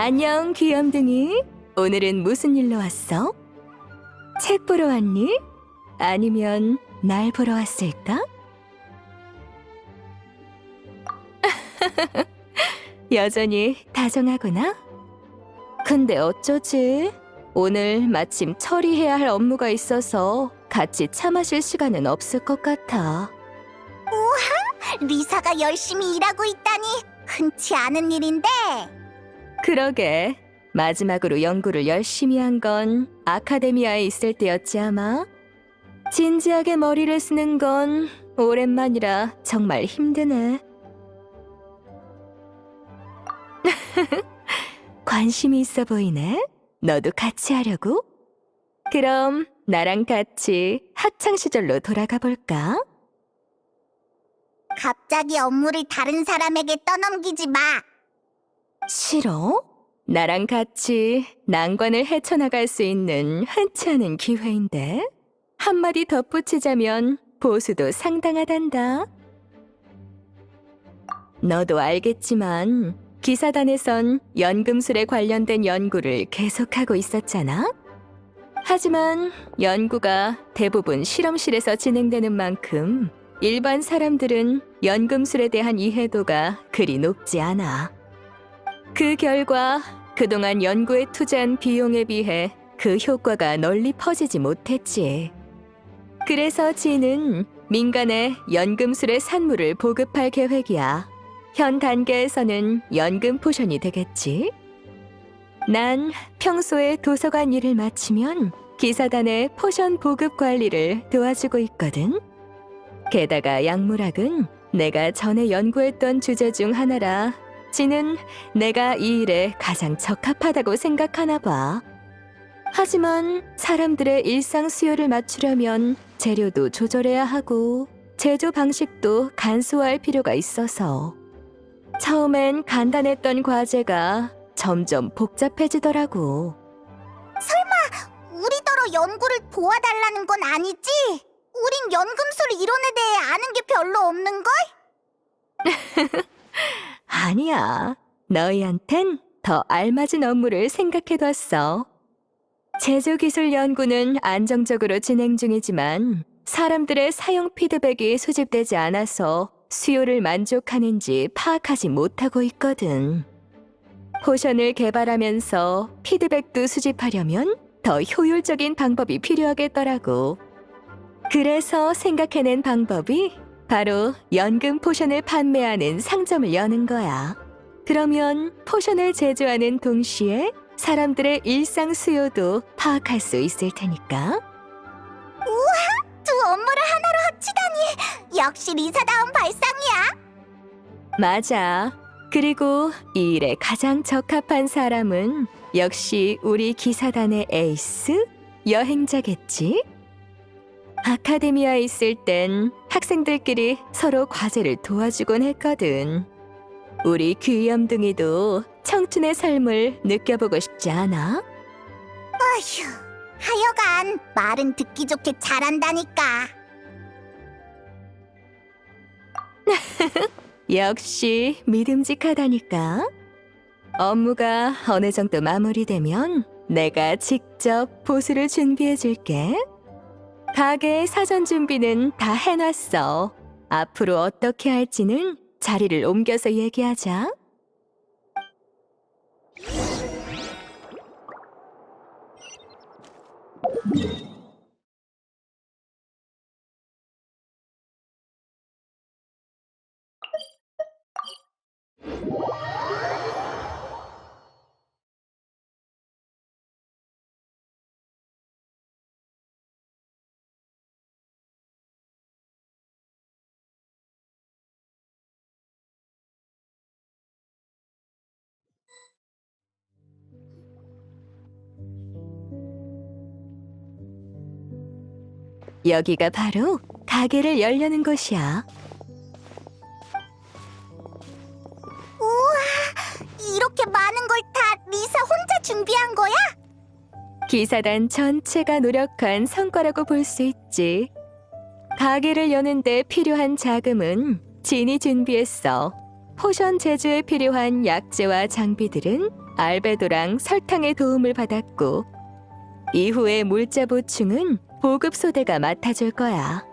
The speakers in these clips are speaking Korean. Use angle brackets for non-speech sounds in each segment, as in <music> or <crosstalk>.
안녕, 귀염둥이. 오늘은 무슨 일로 왔어? 책 보러 왔니? 아니면 날 보러 왔을까? <laughs> 여전히 다정하구나. 근데 어쩌지? 오늘 마침 처리해야 할 업무가 있어서 같이 차 마실 시간은 없을 것 같아. 리사가 열심히 일하고 있다니 흔치 않은 일인데 그러게. 마지막으로 연구를 열심히 한 건 아카데미아에 있을 때였지 아마. 진지하게 머리를 쓰는 건 오랜만이라 정말 힘드네. <laughs> 관심이 있어 보이네. 너도 같이 하려고? 그럼 나랑 같이 학창 시절로 돌아가 볼까? 갑자기 업무를 다른 사람에게 떠넘기지 마. 싫어? 나랑 같이 난관을 헤쳐나갈 수 있는 흔치 않은 기회인데 한마디 덧붙이자면 보수도 상당하단다. 너도 알겠지만 기사단에선 연금술에 관련된 연구를 계속하고 있었잖아. 하지만 연구가 대부분 실험실에서 진행되는 만큼 일반 사람들은 연금술에 대한 이해도가 그리 높지 않아. 그 결과 그동안 연구에 투자한 비용에 비해 그 효과가 널리 퍼지지 못했지. 그래서 지는 민간에 연금술의 산물을 보급할 계획이야. 현 단계에서는 연금 포션이 되겠지. 난 평소에 도서관 일을 마치면 기사단의 포션 보급 관리를 도와주고 있거든. 게다가 약물학은 내가 전에 연구했던 주제 중 하나라 지는 내가 이 일에 가장 적합하다고 생각하나 봐. 하지만 사람들의 일상 수요를 맞추려면 재료도 조절해야 하고 제조 방식도 간소화할 필요가 있어서 처음엔 간단했던 과제가 점점 복잡해지더라고. 우리더러 연구를 도와달라는 건 아니지? 우린 연금술 이론에 대해 아는 게 별로 없는 걸? <laughs> 아니야. 너희한텐 더 알맞은 업무를 생각해뒀어. 제조기술 연구는 안정적으로 진행 중이지만 사람들의 사용 피드백이 수집되지 않아서 수요를 만족하는지 파악하지 못하고 있거든. 포션을 개발하면서 피드백도 수집하려면 더 효율적인 방법이 필요하겠더라고. 그래서 생각해낸 방법이 바로 연금 포션을 판매하는 상점을 여는 거야. 그러면 포션을 제조하는 동시에 사람들의 일상 수요도 파악할 수 있을 테니까. 두 업무를 하나로 합치다니 역시 리사다운 발상이야. 맞아. 그리고 이 일에 가장 적합한 사람은 역시 우리 기사단의 에이스 여행자겠지? 아카데미아에 있을 땐 학생들끼리 서로 과제를 도와주곤 했거든. 우리 귀염둥이도 청춘의 삶을 느껴보고 싶지 않아? 아휴, 하여간 말은 듣기 좋게 잘한다니까. <laughs> 역시 믿음직하다니까. 업무가 어느 정도 마무리되면 내가 직접 보수를 준비해 줄게. 가게 사전 준비는 다 해놨어. 앞으로 어떻게 할지는 자리를 옮겨서 얘기하자. 여기가 바로 가게를 열려는 곳이야. 우와, 이렇게 많은 걸 다 리사 혼자 준비한 거야? 기사단 전체가 노력한 성과라고 볼 수 있지. 가게를 여는데 필요한 자금은 진이 준비했어. 포션 제조에 필요한 약재와 장비들은 알베도랑 설탕의 도움을 받았고 이후의 물자 보충은 보급 소대가 맡아줄 거야.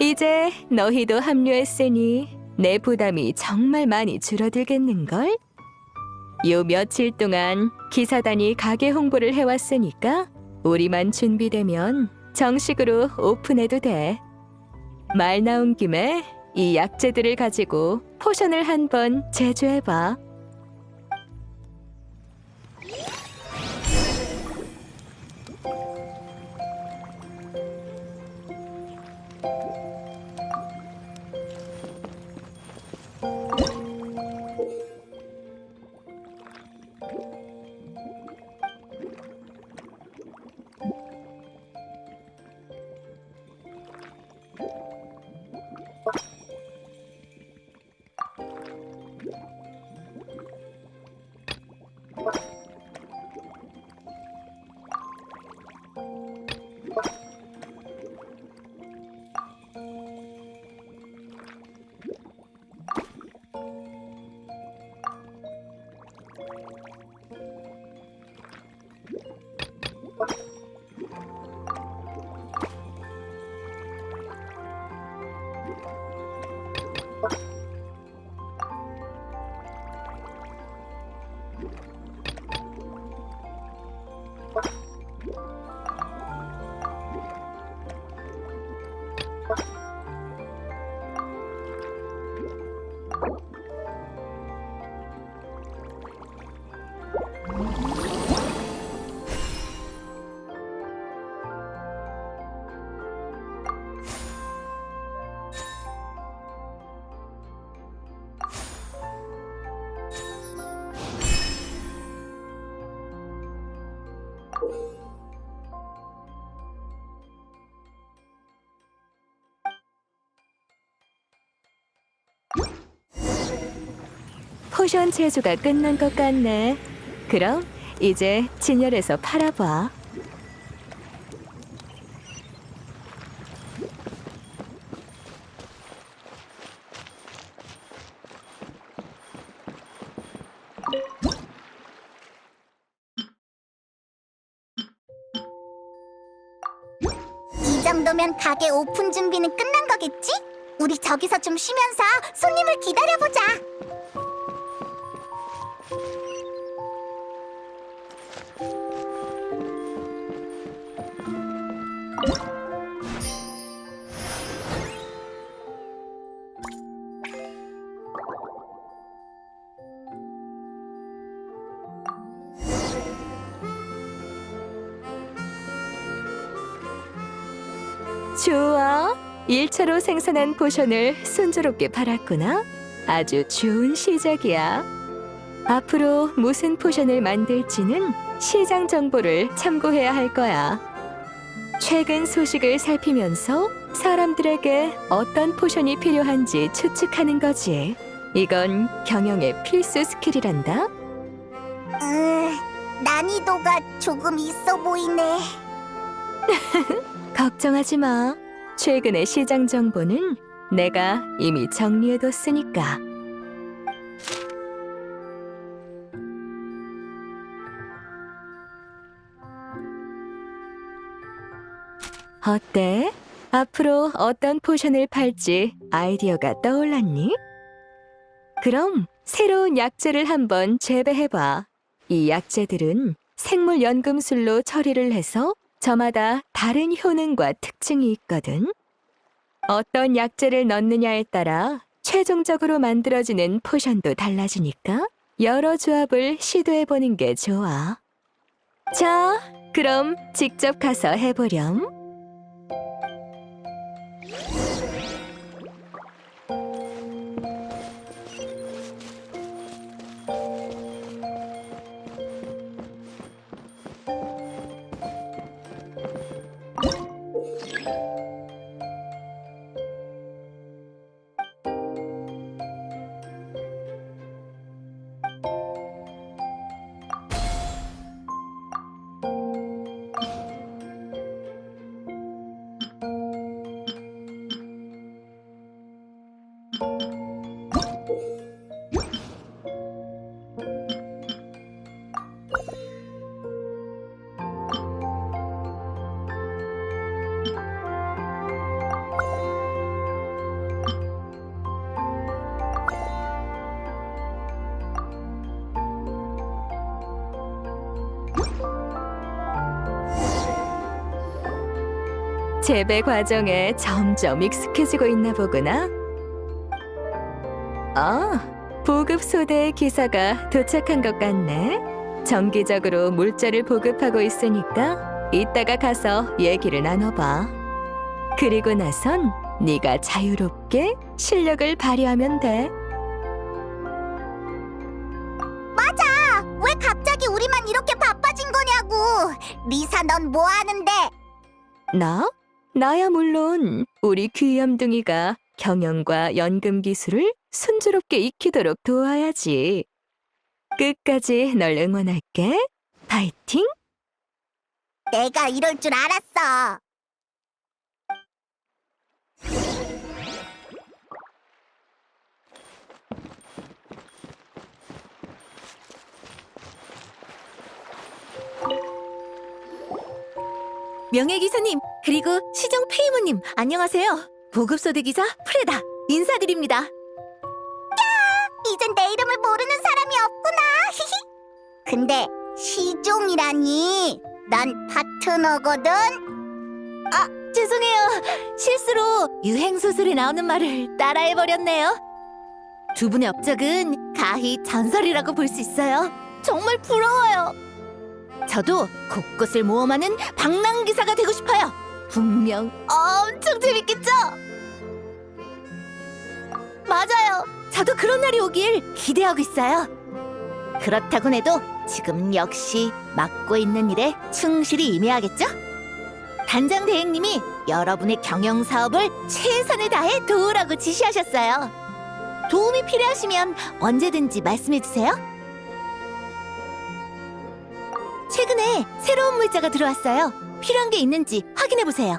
이제 너희도 합류했으니 내 부담이 정말 많이 줄어들겠는걸? 요 며칠 동안 기사단이 가게 홍보를 해왔으니까 우리만 준비되면 정식으로 오픈해도 돼. 말 나온 김에 이 약재들을 가지고 포션을 한번 제조해봐. 포션 제조가 끝난 것 같네. 그럼 이제 진열해서 팔아봐. 이 정도면 가게 오픈 준비는 끝난 거겠지? 우리 저기서 좀 쉬면서 손님을 기다려보자. 좋아. 1차로 생산한 포션을 순조롭게 팔았구나. 아주 좋은 시작이야. 앞으로 무슨 포션을 만들지는 시장 정보를 참고해야 할 거야. 최근 소식을 살피면서 사람들에게 어떤 포션이 필요한지 추측하는 거지. 이건 경영의 필수 스킬이란다. 음, 난이도가 조금 있어 보이네. <laughs> 걱정하지 마. 최근의 시장 정보는 내가 이미 정리해뒀으니까. 어때? 앞으로 어떤 포션을 팔지 아이디어가 떠올랐니? 그럼 새로운 약재를 한번 재배해봐. 이 약재들은 생물 연금술로 처리를 해서 저마다 다른 효능과 특징이 있거든. 어떤 약재를 넣느냐에 따라 최종적으로 만들어지는 포션도 달라지니까 여러 조합을 시도해보는 게 좋아. 자, 그럼 직접 가서 해보렴. 재배 과정에 점점 익숙해지고 있나 보구나. 아, 보급 소대의 기사가 도착한 것 같네. 정기적으로 물자를 보급하고 있으니까 이따가 가서 얘기를 나눠봐. 그리고 나선 네가 자유롭게 실력을 발휘하면 돼. 맞아. 왜 갑자기 우리만 이렇게 바빠진 거냐고. 리사 넌 뭐 하는데? 나? 나야 물론 우리 귀염둥이가 경영과 연금 기술을 순조롭게 익히도록 도와야지. 끝까지 널 응원할게. 파이팅! 내가 이럴 줄 알았어. 명예기사님 그리고 시정 페이모님 안녕하세요. 보급소대 기사 프레다 인사드립니다. 이젠 내 이름을 모르는 사람이 없구나. 근데 시종이라니. 난 파트너거든. 아 죄송해요. 실수로 유행 소설에 나오는 말을 따라해 버렸네요. 두 분의 업적은 가히 전설이라고 볼 수 있어요. 정말 부러워요. 저도 곳곳을 모험하는 방랑 기사가 되고 싶어요. 분명 엄청 재밌겠죠? 맞아요. 저도 그런 날이 오길 기대하고 있어요. 그렇다고 해도 지금 역시 맡고 있는 일에 충실히 임해야겠죠? 단장 대행님이 여러분의 경영 사업을 최선을 다해 도우라고 지시하셨어요. 도움이 필요하시면 언제든지 말씀해 주세요. 최근에 새로운 물자가 들어왔어요. 필요한 게 있는지 확인해 보세요.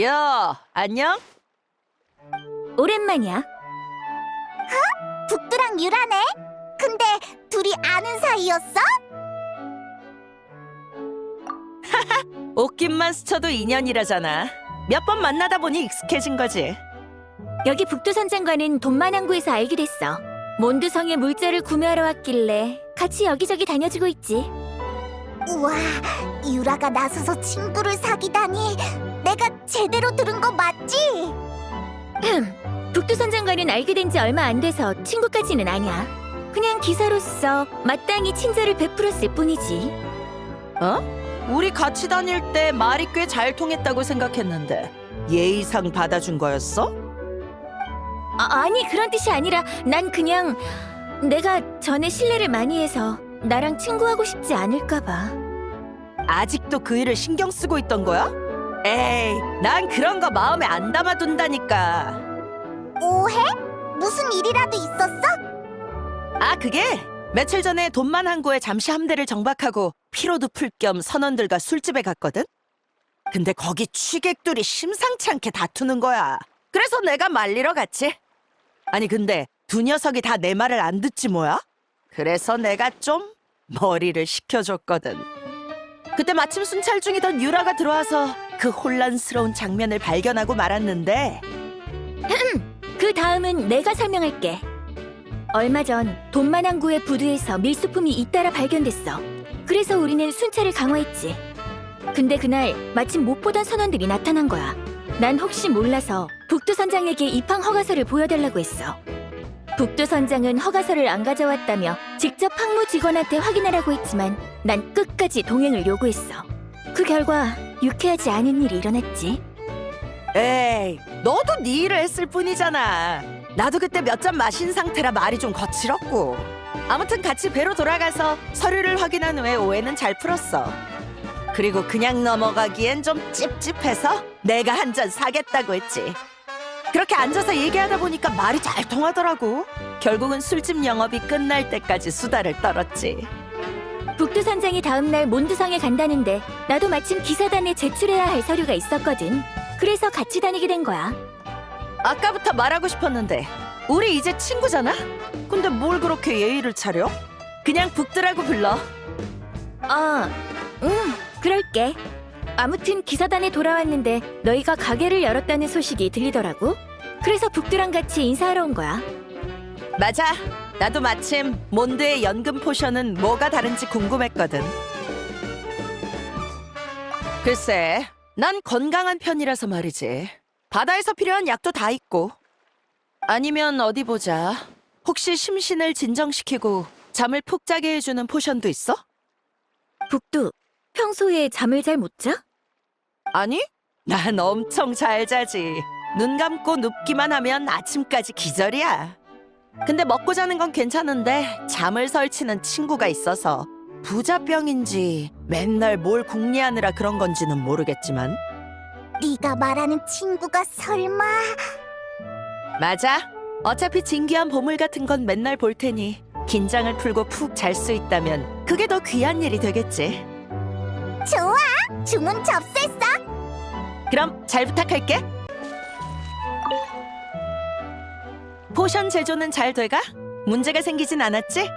야, 안녕? 오랜만이야. 북두랑 유라네. 근데 둘이 아는 사이였어? 옷깃만 스쳐도 인연이라잖아. 몇 번 만나다 보니 익숙해진 거지. 여기 북두선 장관은 돈만항구에서 알게 됐어. 몬드성에 물자를 구매하러 왔길래 같이 여기저기 다녀주고 있지. 우와, 유라가 나서서 친구를 사귀다니. 내가 제대로 들은 거 맞지? 북두선 장관은 알게 된 지 얼마 안 돼서 친구까지는 아니야. 그냥 기사로서 마땅히 친절을 베풀었을 뿐이지. 어? 우리 같이 다닐 때 말이 꽤 잘 통했다고 생각했는데 예의상 받아준 거였어? 아, 아니 그런 뜻이 아니라 난 그냥 내가 전에 신뢰를 많이 해서 나랑 친구하고 싶지 않을까 봐. 아직도 그 일을 신경 쓰고 있던 거야? 에이, 난 그런 거 마음에 안 담아둔다니까. 오해? 무슨 일이라도 있었어? 아, 그게 며칠 전에 돈만 항구에 잠시 함대를 정박하고 피로도 풀 겸 선원들과 술집에 갔거든? 근데 거기 취객들이 심상치 않게 다투는 거야. 그래서 내가 말리러 갔지. 아니, 근데 두 녀석이 다 내 말을 안 듣지 뭐야? 그래서 내가 좀 머리를 식혀줬거든. 그때 마침 순찰 중이던 유라가 들어와서 그 혼란스러운 장면을 발견하고 말았는데 그 다음은 내가 설명할게. 얼마 전 돈만항구의 부두에서 밀수품이 잇따라 발견됐어. 그래서 우리는 순찰을 강화했지. 근데 그날 마침 못 보던 선원들이 나타난 거야. 난 혹시 몰라서 북두 선장에게 입항 허가서를 보여달라고 했어. 북두 선장은 허가서를 안 가져왔다며 직접 항무 직원한테 확인하라고 했지만 난 끝까지 동행을 요구했어. 그 결과 유쾌하지 않은 일이 일어났지. 에이, 너도 네 일을 했을 뿐이잖아. 나도 그때 몇 잔 마신 상태라 말이 좀 거칠었고. 아무튼 같이 배로 돌아가서 서류를 확인한 후에 오해는 잘 풀었어. 그리고 그냥 넘어가기엔 좀 찝찝해서 내가 한 잔 사겠다고 했지. 그렇게 앉아서 얘기하다 보니까 말이 잘 통하더라고. 결국은 술집 영업이 끝날 때까지 수다를 떨었지. 북두 선장이 다음날 몬드성에 간다는데 나도 마침 기사단에 제출해야 할 서류가 있었거든. 그래서 같이 다니게 된 거야. 아까부터 말하고 싶었는데 우리 이제 친구잖아? 근데 뭘 그렇게 예의를 차려? 그냥 북들하고 불러. 어, 응, 그럴게. 아무튼 기사단에 돌아왔는데 너희가 가게를 열었다는 소식이 들리더라고. 그래서 북두랑 같이 인사하러 온 거야. 맞아. 나도 마침 몬드의 연금 포션은 뭐가 다른지 궁금했거든. 글쎄, 난 건강한 편이라서 말이지. 바다에서 필요한 약도 다 있고. 아니면 어디 보자. 혹시 심신을 진정시키고 잠을 푹 자게 해주는 포션도 있어? 북두, 평소에 잠을 잘 못 자? 아니, 난 엄청 잘 자지. 눈 감고 눕기만 하면 아침까지 기절이야. 근데 먹고 자는 건 괜찮은데 잠을 설치는 친구가 있어서 부자병인지 맨날 뭘 궁리하느라 그런 건지는 모르겠지만 네가 말하는 친구가 설마 맞아. 어차피 진귀한 보물 같은 건 맨날 볼 테니 긴장을 풀고 푹 잘 수 있다면 그게 더 귀한 일이 되겠지. 좋아 주문 접수했어 그럼 잘 부탁할게. 포션 제조는 잘 돼가? 문제가 생기진 않았지?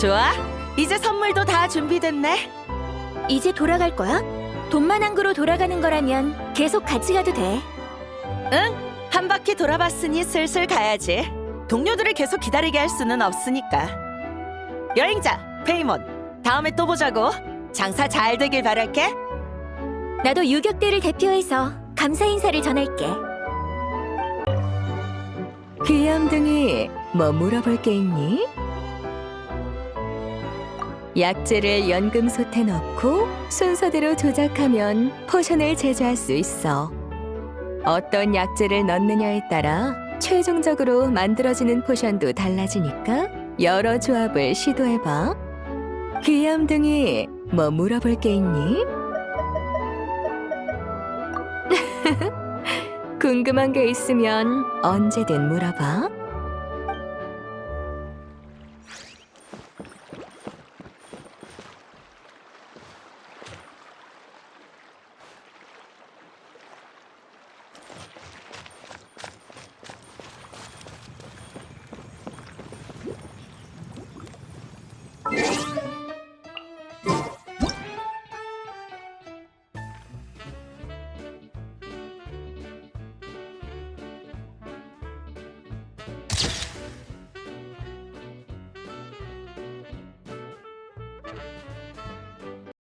좋아. 이제 선물도 다 준비됐네. 이제 돌아갈 거야? 돈만 항구로 돌아가는 거라면 계속 같이 가도 돼. 한 바퀴 돌아봤으니 슬슬 가야지. 동료들을 계속 기다리게 할 수는 없으니까. 여행자, 페이몬. 다음에 또 보자고. 장사 잘 되길 바랄게. 나도 유격대를 대표해서 감사 인사를 전할게. 귀염둥이, 뭐 물어볼 게 있니? 약재를 연금솥에 넣고 순서대로 조작하면 포션을 제조할 수 있어. 어떤 약재를 넣느냐에 따라 최종적으로 만들어지는 포션도 달라지니까 여러 조합을 시도해봐. 귀염둥이, 뭐 물어볼 게 있니? <laughs> 궁금한 게 있으면 언제든 물어봐.